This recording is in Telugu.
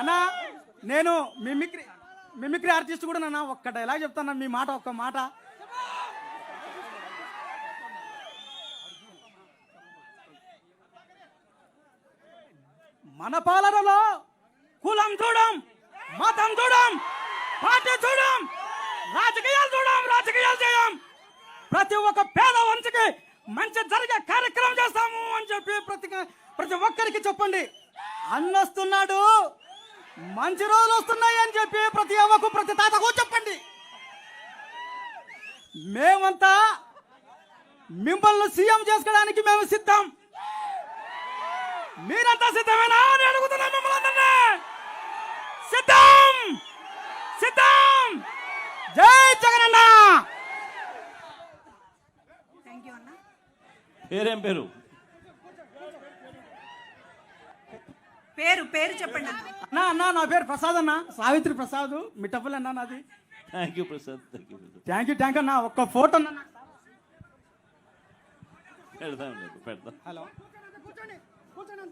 అన్నా నేను మిమిక్రీ మిమిక్రీ ఆర్టిస్ట్ కూడా నాన్న ఒక్క డైలాగ్ చెప్తాను మీ మాట ఒక్క మాట. మన పాలనలో కులం చూడం మతం చూడం పార్టీ చూడం రాజకీయాలు చూడం రాజకీయాలు చేయం. ప్రతి ఒక్క పేద వంశకి మంచి జరిగే కార్యక్రమం చేస్తాము అని చెప్పి ప్రతి ప్రతి ఒక్కరికి చెప్పండి. అన్నొస్తున్నాడు. మంచి రోజులు వస్తున్నాయని చెప్పి ప్రతి అవ్వకు ప్రతి తాతకు చెప్పండి. మేమంతా మిమ్మల్ని సీఎం చేసుకోవడానికి మేము సిద్ధం. మీరంతా సిద్ధమేనా అని అడుగుతున్నా మిమ్మల్ని సిద్ధం! సిద్ధం! జై జగన్ అన్న పేరేం పేరు? పేరు పేరు చెప్పండి. అన్నా అన్నా నా పేరు ప్రసాద్ అన్న. సావిత్రి ప్రసాద్ మిట్టపల్లి అన్న నాది. Thank you Prasad thank you thank you అన్న. ఒక్క ఫోటో అన్న పెడదాం హలో. కూర్చోండి కూర్చోండి